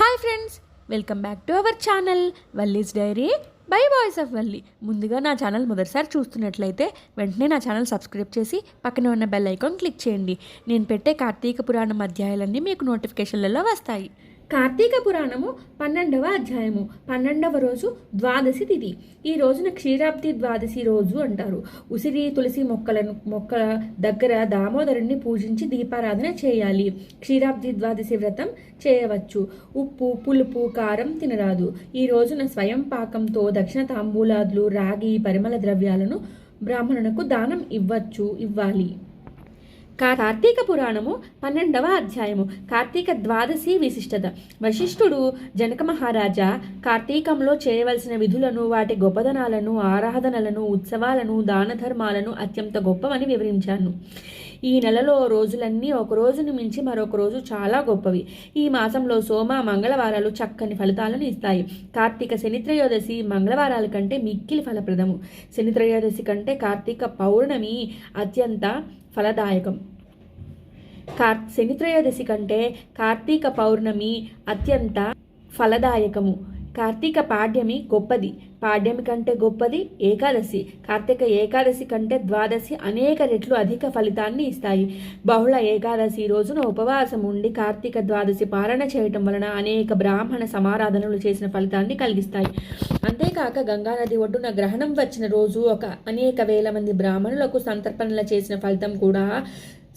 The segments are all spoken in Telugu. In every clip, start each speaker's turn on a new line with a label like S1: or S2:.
S1: Hi friends welcome back to our channel Valli's diary by voice of Valli. ముందుగా నా ఛానల్ మొదటిసారి చూస్తున్నట్లయితే వెంటనే నా ఛానల్ సబ్స్క్రైబ్ చేసి పక్కన ఉన్న బెల్ ఐకాన్ క్లిక్ చేయండి. నేను పెట్టే కార్తీక పురాణం అధ్యాయాలన్నీ మీకు నోటిఫికేషన్లలో వస్తాయి. కార్తీక పురాణము పన్నెండవ అధ్యాయము పన్నెండవ రోజు ద్వాదశి తిథి. ఈ రోజున క్షీరాబ్ది ద్వాదశి రోజు అంటారు. ఉసిరి తులసి మొక్కలను మొక్కల దగ్గర దామోదరుణ్ణి పూజించి దీపారాధన చేయాలి. క్షీరాబ్ది ద్వాదశి వ్రతం చేయవచ్చు. ఉప్పు పులుపు కారం తినరాదు. ఈ రోజున స్వయం పాకంతో దక్షిణ తాంబూలాదులు రాగి పరిమళ ద్రవ్యాలను బ్రాహ్మణునకు దానం ఇవ్వచ్చు ఇవ్వాలి. కార్తీక పురాణము పన్నెండవ అధ్యాయము. కార్తీక ద్వాదశి విశిష్టత. వశిష్ఠుడు జనక మహారాజా కార్తీకంలో చేయవలసిన విధులను వాటి గొప్పదనాలను ఆరాధనలను ఉత్సవాలను దాన ధర్మాలను అత్యంత గొప్పవని వివరించాను. ఈ నెలలో రోజులన్నీ ఒక రోజును మించి మరొక రోజు చాలా గొప్పవి. ఈ మాసంలో సోమ మంగళవారాలు చక్కని ఫలితాలను ఇస్తాయి. కార్తీక శనిత్రయోదశి మంగళవారాల కంటే మిక్కిలి ఫలప్రదము. శనిత్రయోదశి కంటే కార్తీక పౌర్ణమి అత్యంత ఫలదాయకం. కార్ శనిత్రయోదశి కంటే కార్తీక పౌర్ణమి అత్యంత ఫలదాయకము. కార్తీక పాడ్యమి గొప్పది. పాడ్యమి కంటే గొప్పది ఏకాదశి. కార్తీక ఏకాదశి కంటే ద్వాదశి అనేక రెట్లు అధిక ఫలితాన్ని ఇస్తాయి. బహుళ ఏకాదశి రోజున ఉపవాసం ఉండి కార్తీక ద్వాదశి పాలన చేయటం వలన అనేక బ్రాహ్మణ సమారాధనలు చేసిన ఫలితాన్ని కలిగిస్తాయి. అంతేకాక గంగానది ఒడ్డున గ్రహణం వచ్చిన రోజు ఒక అనేక వేల మంది బ్రాహ్మణులకు సంతర్పణలు చేసిన ఫలితం కూడా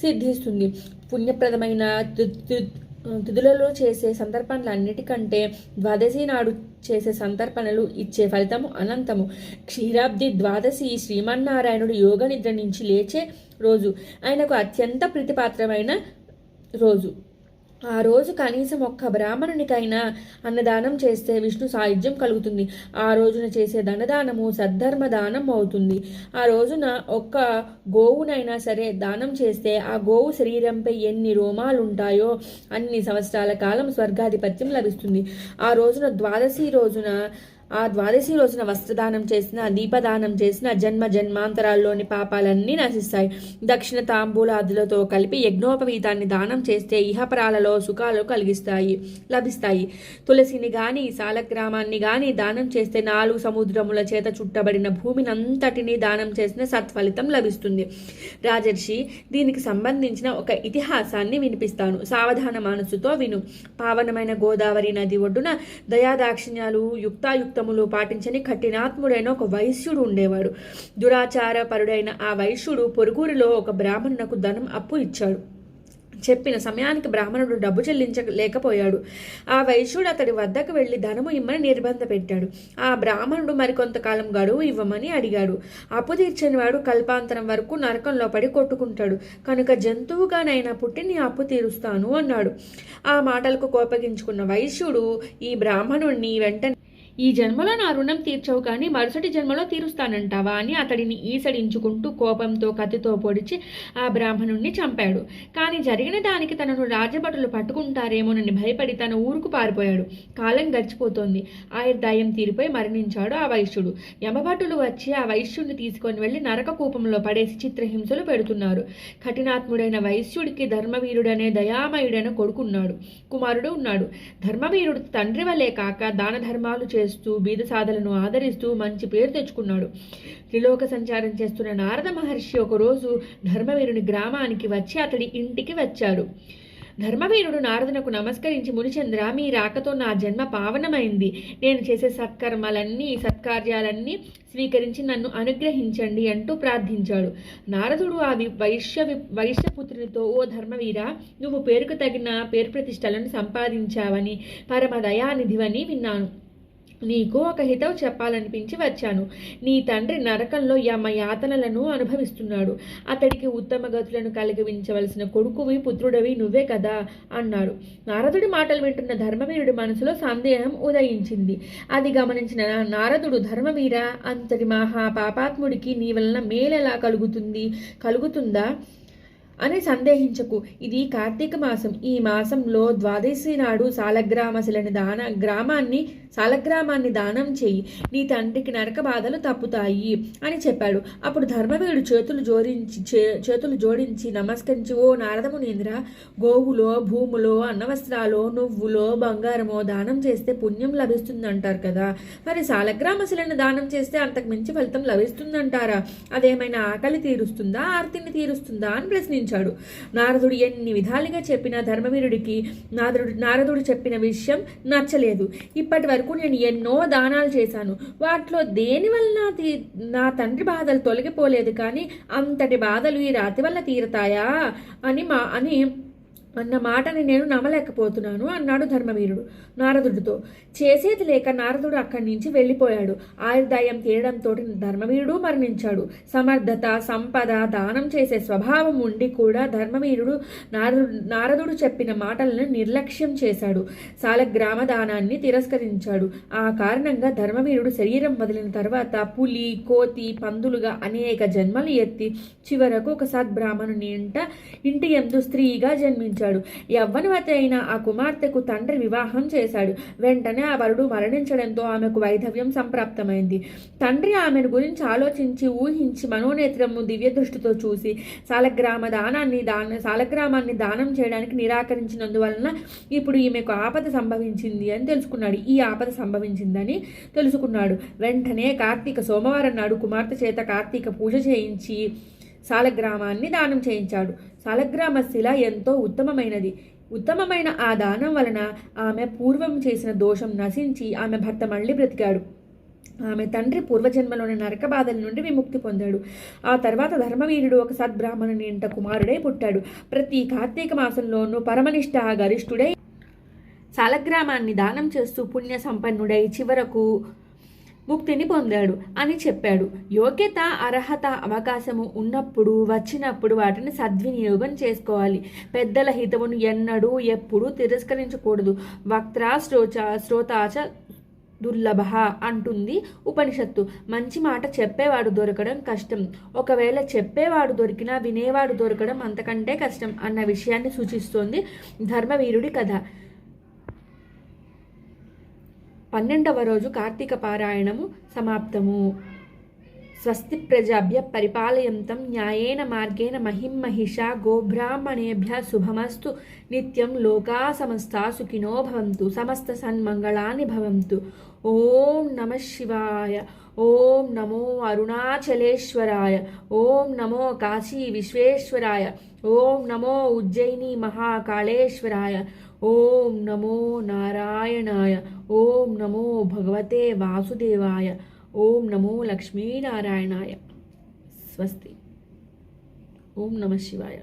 S1: సిద్ధిస్తుంది. పుణ్యప్రదమైన తు- తు- తిథులలో చేసే సందర్భాలన్నిటికంటే ద్వాదశి నాడు చేసే సంతర్పణలు ఇచ్చే ఫలితము అనంతము. క్షీరాబ్ది ద్వాదశి శ్రీమన్నారాయణుడు యోగ నిద్ర నుంచి లేచే రోజు. ఆయనకు అత్యంత ప్రీతిపాత్రమైన రోజు. ఆ రోజు కనీసం ఒక్క బ్రాహ్మణునికైనా అన్నదానం చేస్తే విష్ణు సాయుధ్యం కలుగుతుంది. ఆ రోజున చేసే ధనదానము సద్ధర్మ దానం అవుతుంది. ఆ రోజున ఒక్క గోవునైనా సరే దానం చేస్తే ఆ గోవు శరీరంపై ఎన్ని రోమాలు ఉంటాయో అన్ని సంవత్సరాల కాలం స్వర్గాధిపత్యం లభిస్తుంది. ఆ రోజున ద్వాదశి రోజున ఆ ద్వాదశి రోజున వస్త్రదానం చేసిన దీపదానం చేసిన జన్మ జన్మాంతరాల్లోని పాపాలన్నీ నశిస్తాయి. దక్షిణ తాంబూలాదులతో కలిపి యజ్ఞోపవీతాన్ని దానం చేస్తే ఇహపరాలలో సుఖాలు కలిగిస్తాయి లభిస్తాయి. తులసిని గాని సాలగ్రామాన్ని గాని దానం చేస్తే నాలుగు సముద్రముల చేత చుట్టబడిన భూమిని అంతటినీ దానం చేసిన సత్ఫలితం లభిస్తుంది. రాజర్షి దీనికి సంబంధించిన ఒక ఇతిహాసాన్ని వినిపిస్తాను. సావధాన మనసుతో విను. పావనమైన గోదావరి నది ఒడ్డున దయాదాక్షిణ్యాలు యుక్తాయుక్తములు పాటించని కఠినాత్ముడైన ఒక వైశ్యుడు ఉండేవాడు. దురాచారపరుడైన ఆ వైశ్యుడు పొరుగురిలో ఒక బ్రాహ్మణునకు ధనం అప్పు ఇచ్చాడు. చెప్పిన సమయానికి బ్రాహ్మణుడు డబ్బు చెల్లించలేకపోయాడు. ఆ వైశ్యుడు అతడి వద్దకు వెళ్ళి ధనము ఇమ్మని నిర్బంధ పెట్టాడు. ఆ బ్రాహ్మణుడు మరికొంతకాలం గడువు ఇవ్వమని అడిగాడు. అప్పు తీర్చని వాడు కల్పాంతరం వరకు నరకంలో పడి కొట్టుకుంటాడు. కనుక జంతువుగానైనా పుట్టి నీ అప్పు తీరుస్తాను అన్నాడు. ఆ మాటలకు కోపగించుకున్న వైశ్యుడు ఈ బ్రాహ్మణుణ్ణి వెంటనే ఈ జన్మలో నా రుణం తీర్చవు కానీ మరుసటి జన్మలో తీరుస్తానంటావా అని అతడిని ఈసడించుకుంటూ కోపంతో కత్తితో పొడిచి ఆ బ్రాహ్మణుణ్ణి చంపాడు. కానీ జరిగిన దానికి తనను రాజభటులు పట్టుకుంటారేమోనని భయపడి తన ఊరుకు పారిపోయాడు. కాలం గడిచిపోతోంది. ఆయుర్దాయం తీరిపోయి మరణించాడు ఆ వైశ్యుడు. యమభటులు వచ్చి ఆ వైశ్యుడిని తీసుకొని వెళ్ళి నరక కూపంలో పడేసి చిత్రహింసలు పెడుతున్నారు. కఠినాత్ముడైన వైశ్యుడికి ధర్మవీరుడనే దయామయుడైన కొడుకున్నాడు. కుమారుడు ఉన్నాడు. ధర్మవీరుడు తండ్రి వలే కాక దాన ధర్మాలు చేస్తూ బీద సాధలను ఆదరిస్తూ మంచి పేరు తెచ్చుకున్నాడు. త్రిలోక సంచారం చేస్తున్న నారద మహర్షి ఒకరోజు ధర్మవీరుని గ్రామానికి వచ్చి అతడి ఇంటికి వచ్చాడు. ధర్మవీరుడు నారదునకు నమస్కరించి మునిచంద్ర మీ రాకతో నా జన్మ పావనమైంది. నేను చేసే సత్కర్మలన్నీ సత్కార్యాలన్నీ స్వీకరించి నన్ను అనుగ్రహించండి అంటూ ప్రార్థించాడు. నారదుడు ఆ వైశ్య వైశ్యపుత్రునితో ఓ ధర్మవీర నువ్వు పేరుకు తగిన పేరు ప్రతిష్టలను సంపాదించావని పరమ దయానిధివని విన్నాను. నీకు ఒక హితవు చెప్పాలనిపించి వచ్చాను. నీ తండ్రి నరకంలో యమ యాతనలను అనుభవిస్తున్నాడు. అతడికి ఉత్తమ గతులను కలిగించవలసిన కొడుకువి పుత్రుడవి నువ్వే కదా అన్నాడు. నారదుడి మాటలు వింటున్న ధర్మవీరుడి మనసులో సందేహం ఉదయించింది. అది గమనించిన నారదుడు ధర్మవీర అంతటి మహా పాపాత్ముడికి నీ వలన మేలెలా కలుగుతుంది? కలుగుతుందా? అని సందేహించకు. ఇది కార్తీక మాసం. ఈ మాసంలో ద్వాదశి నాడు సాలగ్రామశిలని దాన గ్రామాన్ని సాలగ్రామాన్ని దానం చేయి. నీ తండ్రికి నరక బాధలు తప్పుతాయి అని చెప్పాడు. అప్పుడు ధర్మవీడు చేతులు జోడించి చే- చేతులు జోడించి నమస్కరించి ఓ నారదమునేంద్ర గోవులో భూములో అన్నవస్త్రాలో నువ్వులో బంగారమో దానం చేస్తే పుణ్యం లభిస్తుందంటారు కదా. మరి సాలగ్రామశిలను దానం చేస్తే అంతకు మించి ఫలితం లభిస్తుందంటారా? అదేమైనా ఆకలి తీరుస్తుందా? ఆర్తిని తీరుస్తుందా? అని ప్రశ్నించాడు. నారదుడు ఎన్ని విధాలుగా చెప్పిన ధర్మవీరుడికి నారదుడు నారదుడు చెప్పిన విషయం నచ్చలేదు. ఇప్పటి వరకు నేను ఎన్నో దానాలు చేశాను. వాటిలో దేనివల్ల నా తీ- నా తండ్రి బాధలు తొలగిపోలేదు కానీ అంతటి బాధలు ఈ రాతి వల్ల తీరతాయా? అని మా అని అన్న మాటని నేను నమ్మలేకపోతున్నాను అన్నాడు ధర్మవీరుడు నారదుడితో. చేసేది లేక నారదుడు అక్కడి నుంచి వెళ్ళిపోయాడు. ఆయుర్దాయం తీయడంతో ధర్మవీరుడు మరణించాడు. సమర్థత సంపద దానం చేసే స్వభావం ఉండి కూడా ధర్మవీరుడు నారదుడు నారదుడు చెప్పిన మాటలను నిర్లక్ష్యం చేశాడు. సాలగ్రామ దానాన్ని తిరస్కరించాడు. ఆ కారణంగా ధర్మవీరుడు శరీరం వదిలిన తర్వాత పులి కోతి పందులుగా అనేక జన్మలు ఎత్తి చివరకు ఒక సద్బ్రాహ్మణుని ఇంట ఇంటి ఎందు స్త్రీగా జన్మించాడు. యవ్వనవతి అయిన ఆ కుమార్తెకు తండ్రి వివాహం చేశాడు. వెంటనే ఆ వరుడు మరణించడంతో ఆమెకు వైధవ్యం సంప్రాప్తమైంది. తండ్రి ఆమెను గురించి ఆలోచించి ఊహించి మనోనేత్రము దివ్య దృష్టితో చూసి సాలగ్రామ దానాన్ని దాన సాలగ్రామాన్ని దానం చేయడానికి నిరాకరించినందువలన ఇప్పుడు ఈమెకు ఆపద సంభవించింది అని తెలుసుకున్నాడు. ఈ ఆపద సంభవించిందని తెలుసుకున్నాడు. వెంటనే కార్తీక సోమవారం నాడు కుమార్తె చేత కార్తీక పూజ చేయించి సాలగ్రామాన్ని దానం చేయించాడు. సాలగ్రామ శిల ఎంతో ఉత్తమమైనది. ఉత్తమమైన ఆ దానం వలన ఆమె పూర్వం చేసిన దోషం నశించి ఆమె భర్త మళ్ళీ బ్రతికాడు. ఆమె తండ్రి పూర్వజన్మలోని నరక బాధల నుండి విముక్తి పొందాడు. ఆ తర్వాత ధర్మవీరుడు ఒక సద్బ్రాహ్మణుని ఇంట కుమారుడై పుట్టాడు. ప్రతి కార్తీక మాసంలోనూ పరమనిష్ట గరిష్ఠుడై సాలగ్రామాన్ని దానం చేస్తూ పుణ్య సంపన్నుడై చివరకు ముక్తిని పొందాడు అని చెప్పాడు. యోగ్యత అర్హత అవకాశము ఉన్నప్పుడు వచ్చినప్పుడు వాటిని సద్వినియోగం చేసుకోవాలి. పెద్దల హితమును ఎన్నడూ ఎప్పుడూ తిరస్కరించకూడదు. వక్త్రా శ్రోచ శ్రోతాచ దుర్లభ అంటుంది ఉపనిషత్తు. మంచి మాట చెప్పేవాడు దొరకడం కష్టం. ఒకవేళ చెప్పేవాడు దొరికినా వినేవాడు దొరకడం అంతకంటే కష్టం అన్న విషయాన్ని సూచిస్తోంది ధర్మవీరుడి కథ. పన్నెండవ రోజు కార్తీక పారాయణము సమాప్తము. స్వస్తి ప్రజాభ్య పరిపాలయంతం న్యాయేన మార్గేణ మహిమహిషా గోబ్రాహ్మణేభ్య శుభమస్తు. నిత్యం లోకా సమస్త సుఖినో భవంతు. సమస్త సన్మంగళాని భవంతు. ఓం నమ శివాయ. ఓం నమో అరుణాచలేశ్వరాయ. ఓం నమో కాశీ విశ్వేశ్వరాయ. ఓం నమో ఉజ్జయిని మహాకాళేశ్వరాయ. ఓం నమో నారాయణాయ ఓం నమో భగవతే వాసుదేవాయ ఓం నమో లక్ష్మీనారాయణాయ స్వస్తి ఓం నమ శివాయ